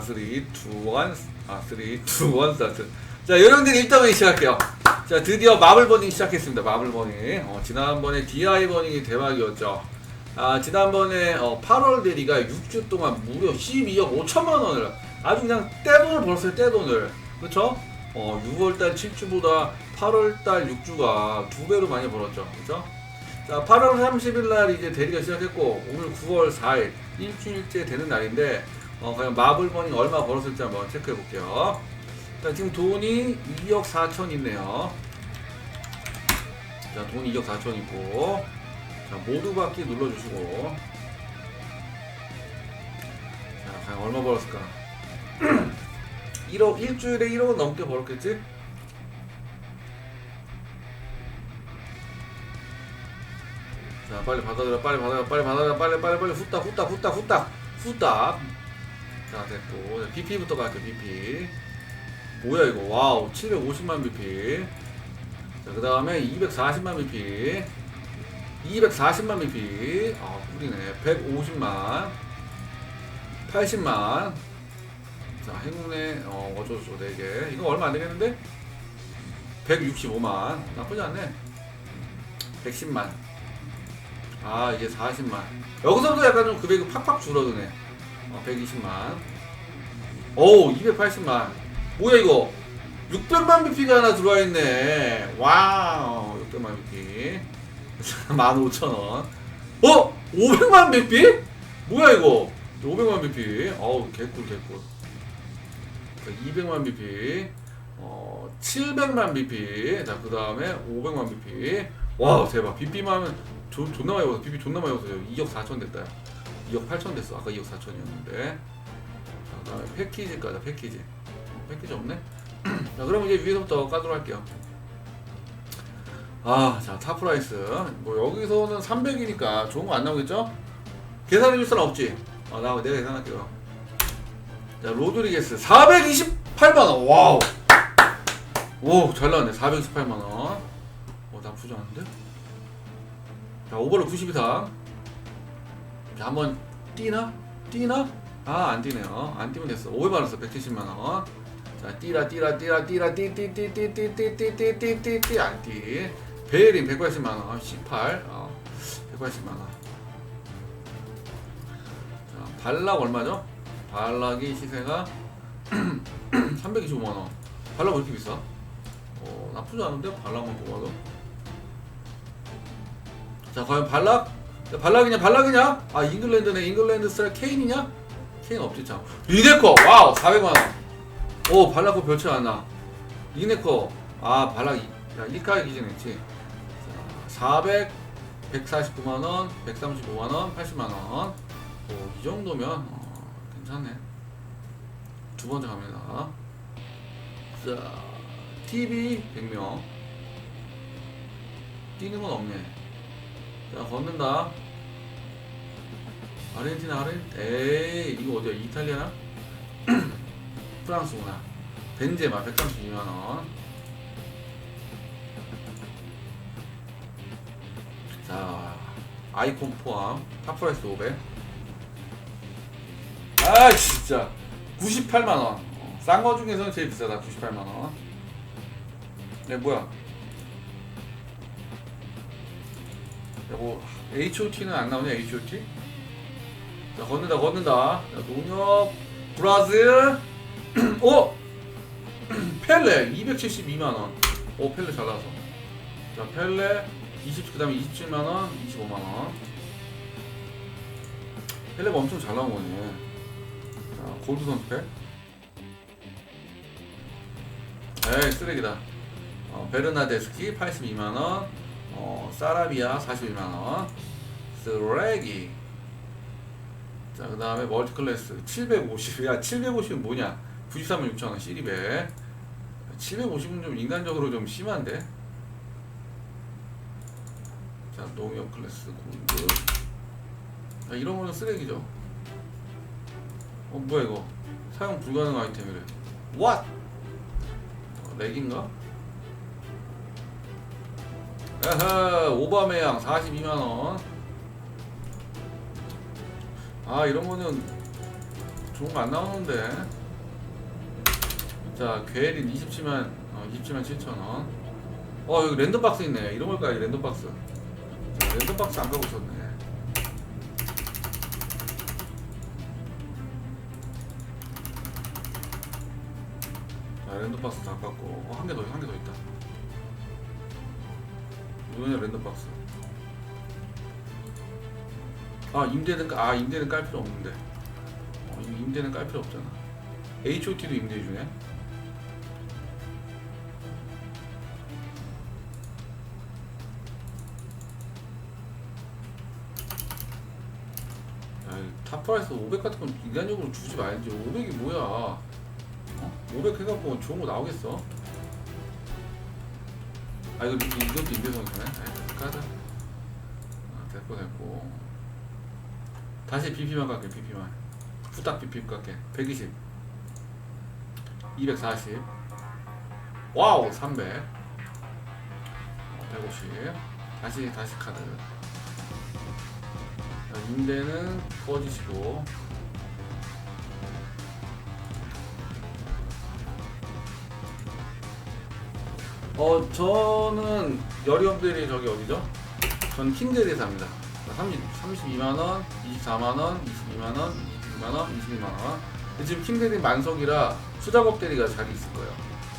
자, 3, 2, 1, 아, 3, 2, 1 스타트. 자, 여러분들 1단계 시작할게요. 자, 드디어 마블 버닝 시작했습니다. 마블 버닝. 어, 지난번에 DI 버닝이 대박이었죠. 아, 지난번에 어, 8월 대리가 6주 동안 무려 12억 5천만 원을 아주 그냥 떼돈을 벌었어요, 떼돈을. 그쵸? 어, 6월달 7주보다 8월달 6주가 두 배로 많이 벌었죠. 그죠? 자, 8월 30일 날 이제 대리가 시작했고, 오늘 9월 4일, 일주일째 되는 날인데, 어, 과연 마블 버닝 얼마 벌었을지 한번 체크해 볼게요. 자, 지금 돈이 2억 4천 있네요. 자, 돈이 2억 4천 있고, 자, 모두 받기 눌러주시고, 자, 과연 얼마 벌었을까? 1억, 일주일에 1억은 넘게 벌었겠지? 자, 빨리 받아들여, 빨리 받아들여, 빨리 받아들여, 빨리, 빨리, 빨리, 후딱, 후딱, 후딱, 후딱, 후딱. 자, 됐고. 자, BP부터 갈게요, BP. 뭐야, 이거. 와우, 750만 BP. 자, 그 다음에 240만 BP. 240만 BP. 아, 꿀이네. 150만. 80만. 자, 행운의, 어, 어쩌고저쩌고 4개. 이거 얼마 안 되겠는데? 165만. 나쁘지 않네. 110만. 아, 이게 40만. 여기서부터 약간 좀 금액이 팍팍 줄어드네. 어, 120만. 오, 280만. 뭐야, 이거? 600만 BP가 하나 들어와 있네. 와우, 600만 BP. 15,000원. 어? 500만 BP? 뭐야, 이거? 500만 BP. 어우, 개꿀, 개꿀. 자, 200만 BP. 어, 700만 BP. 자, 그 다음에 500만 BP. 와, 대박. BP만 하면 존, 존나 많이 벌었어. BP 존나 많이 벌었어. 2억 4천 됐다. 2억 8천 됐어. 아까 2억 4천이었는데. 자, 그 다음에 패키지 까자, 패키지. 어, 패키지 없네? 자, 그럼 이제 위에서부터 까도록 할게요. 아, 자, 탑프라이스. 뭐, 여기서는 300이니까 좋은 거 안 나오겠죠? 계산해 줄 사람 없지? 아, 나, 내가 계산할게요. 자, 로드리게스. 428만 원. 와우. 오, 잘 나왔네. 428만 원. 어, 나쁘지 않은데? 자, 오버를 92상. 자, 한번 뛰나? 뛰나? 아, 안 뛰네요. 안 뛰면 됐어. 500만 원써 170만 원. 자, 뛰라 뛰라 뛰라 뛰라 뛰 뛰 뛰 뛰 뛰 뛰 뛰 뛰 뛰 뛰 뛰 안 뛰. 베일인 180만 원. 18. 어, 180만 원. 자, 발락 얼마죠? 발락이 시세가 325만 원. 발락 왜 이렇게 비싸? 어, 나쁘지 않은데 발락만 뽑아도. 자, 과연 발락? 야, 발락이냐, 발락이냐? 아, 잉글랜드네, 잉글랜드 스타일 케인이냐? 케인 없지, 참. 리네커, 와우, 400만 원. 오, 발락 거 별치 않아. 리네커, 아, 발락, 이- 야, 1가 기준했지. 자, 400, 149만 원, 135만 원, 80만 원. 오, 이 정도면, 어, 괜찮네. 두 번째 갑니다. 자, TV 100명. 뛰는 건 없네. 자 걷는다. 아르헨티나 아르헨 에이 이거 어디야? 이탈리아나? 프랑스구나? 벤제마 132만원. 자 아이콘 포함. 탑프라이스 500 아 진짜. 98만원. 싼 거 중에서는 제일 비싸다 98만원. 네 뭐야 뭐 H.O.T는 안 나오냐 H.O.T? 자 걷는다 걷는다. 자, 농협 브라질. 어? 펠레 272만원. 오 펠레 잘 나와서. 자 펠레 20, 그 다음에 27만원 25만원. 펠레가 엄청 잘 나온 거네. 자 골드 선택 에이 쓰레기다. 어, 베르나데스키 82만원 어, 사라비아 41만원. 쓰레기. 자 그 다음에 멀티클래스. 750 야. 750은 뭐냐? 93만 6천원 시리백. 750은 좀 인간적으로 좀 심한데? 자 농협 클래스 골드. 야, 이런 거는 쓰레기죠. 어 뭐야 이거? 사용 불가능 아이템이래. What? 어, 렉인가? 아하 오바메양 42만원 아 이런 거는 좋은 거 안 나오는데. 자, 괴린 27만, 어, 27만 7천 원. 어, 여기 랜덤박스 있네. 이런 걸까요, 랜덤박스. 자, 랜덤박스 안 가고 있었네. 자, 랜덤박스 다 깎고. 어, 한 개 더, 한 개 더 있다. 이거냐, 랜덤 박스. 아, 임대는, 까- 아, 임대는 깔 필요 없는데. 어, 임대는 깔 필요 없잖아. HOT도 임대 주네. 아이, 탑프라이스 500 같은 건 인간적으로 주지 말지. 500이 뭐야? 어? 500 해갖고 좋은 거 나오겠어? 아 이거 이- 이것도. 아이, 까자. 아, 됐고 됐고. 다시 BP만 갈게 BP만. 후딱 BP 갈게. 120. 240. 와우 300. 어, 150. 다시 다시 카드. 자, 임대는 꺼지시고 어 저는 여리엄들이 저기 어디죠? 전 킹들에서 합니다 30, 32만 원, 24만 원, 22만 원, 22만원, 22만원 지금 킹들이 만석이라 수작업 대리가 자리 있을 거예요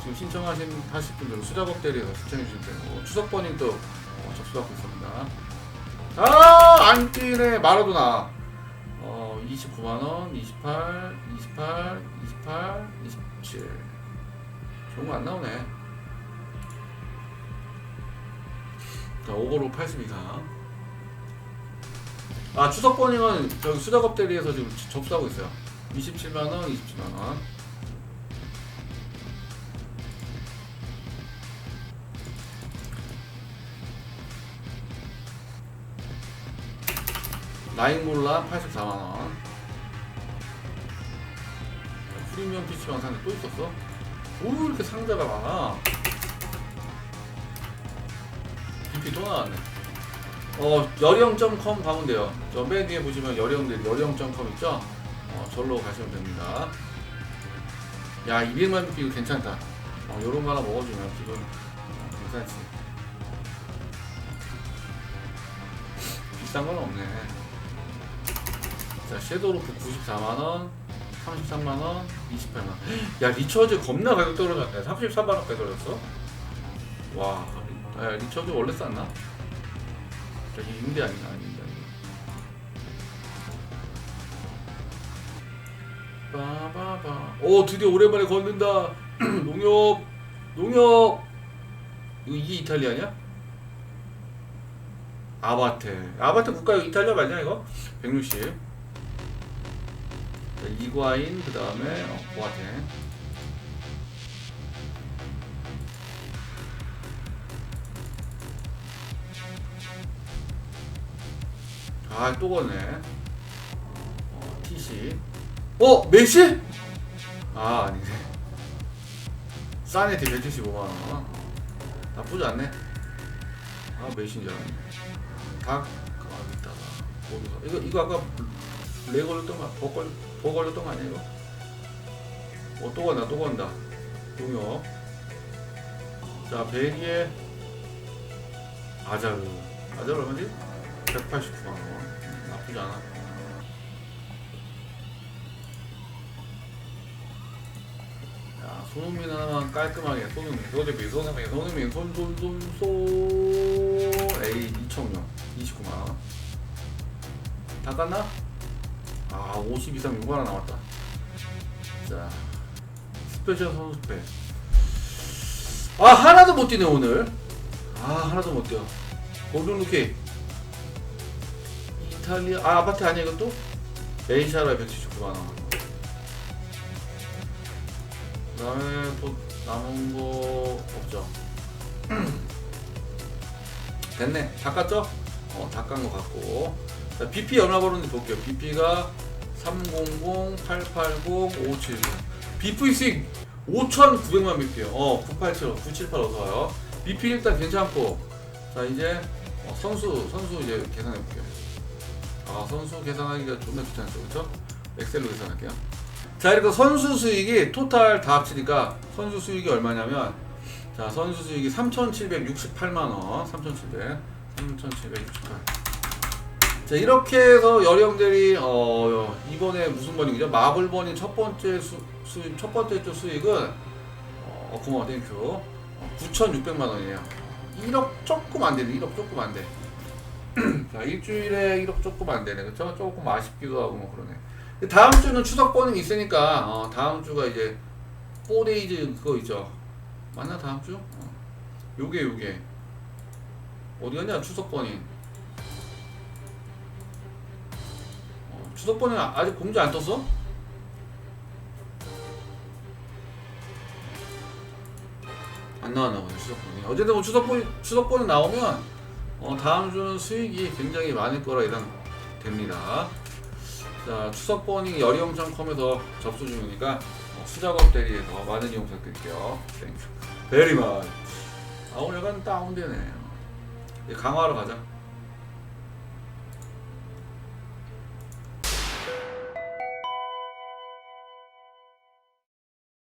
지금 신청하신 하실 분들은 수작업 대리에서 신청해 주시면 되고 추석번님도 어, 접수하고 있습니다 아, 안 뛰네. 마라도나. 어, 29만 원, 28, 28, 28, 27. 좋은 거 안 나오네. 자, 오버로 80 이상. 아, 추석 버닝은 저기 수작업 대리에서 지금 접수하고 있어요. 27만원, 27만원. 라인몰라 84만원 프리미엄 PC방 상자 또 있었어? 왜 이렇게 상자가 많아? BP 또 나왔네 어 여령.com 가면 돼요 저 맨 위에 보시면 여령들 여령.com 있죠? 어 절로 가시면 됩니다 야 200만 BP 이거 괜찮다 어 요런 거 하나 먹어주면 기분 어, 괜찮지 비싼 건 없네 자, 섀도우루프 94만원, 33만원, 28만원. 야, 리처즈 겁나 가격 떨어졌네. 33만원까지 떨어졌어? 와, 야, 리처즈 원래 쌌나? 자, 이게 임대 임대 아니야. 빠바바. 오, 드디어 오랜만에 걷는다. 농협, 농협. 이게 이탈리아냐? 아바테. 아바테 국가 이탈리아 맞냐, 이거? 160. 자, 이과인 그 다음에 어, 보아텐 아 또 거네 어, TC 어 메시? 아 아니네 사네티 175만원 나쁘지 않네 아 메시인 줄 알았네 다 아, 있다가 거기서 이거 이거 아까 레 걸렸던 거, 버 걸, 버 걸렸던 거 아니야 이거? 어, 또 간다, 또 간다. 동요. 자, 베리에 아자르. 아자르 얼마지? 189만 원. 나쁘지 않아. 야, 손흥민 하나만 깔끔하게. 손흥민, 손흥민, 손흥민, 손흥민, 손, 손, 손, 손. 에이, 이청용. 29만 원. 다 깠나? 아, 50 이상 요거 하나 남았다. 자, 스페셜 선수 스페. 아, 하나도 못 뛰네, 오늘. 아, 하나도 못 뛰어. 골든 루키. 이탈리아, 아, 아파트 아니야, 이것도? 에이샤라 179만 원. 그 다음에 또 남은 거 없죠. 됐네. 다 깠죠? 어, 다 깐 거 같고. 자, BP 얼마 벌었는지 볼게요. BP가 300, 880, 570. BP 수익 5,900만 BP요. 어, 987, 978 어서 와요. BP 일단 괜찮고. 자, 이제 어, 선수, 선수 이제 계산해 볼게요. 아, 선수 계산하기가 존나 귀찮죠. 그쵸? 엑셀로 계산할게요. 자 이렇게 선수 수익이 토탈 다 합치니까 선수 수익이 얼마냐면 자 선수 수익이 3,768만 원, 3,700, 3,768. 자 이렇게 해서 여령들이 어 이번에 무슨 버닝이죠? 마블 버닝 첫 번째 수, 수익 첫 번째 주 수익은 어 고마워 땡큐 어, 9,600만 원이에요. 1억 조금 안 되네. 1억 조금 안 돼. 자 일주일에 1억 조금 안 되네. 그쵸? 조금 아쉽기도 하고 뭐 그러네. 다음 주는 추석 버닝 있으니까 어, 다음 주가 이제 4데이즈 그거 있죠. 맞나 다음 주? 어. 요게 요게 어디 갔냐 추석 버닝. 어, 추석 버닝 아- 아직 공지 안 떴어? 안 나왔나 보네 추석 버닝. 어쨌든 뭐 추석 버닝 추석 버닝 나오면 어, 다음 주는 수익이 굉장히 많을 거라 예상됩니다. 자 추석 버닝 여리영상컴에서 접수 중이니까 어, 수작업 대리에서 많은 이용 부탁드릴게요. 땡큐. 베리 마치. 아 오늘 약간 다운되네. 강화하러 가자.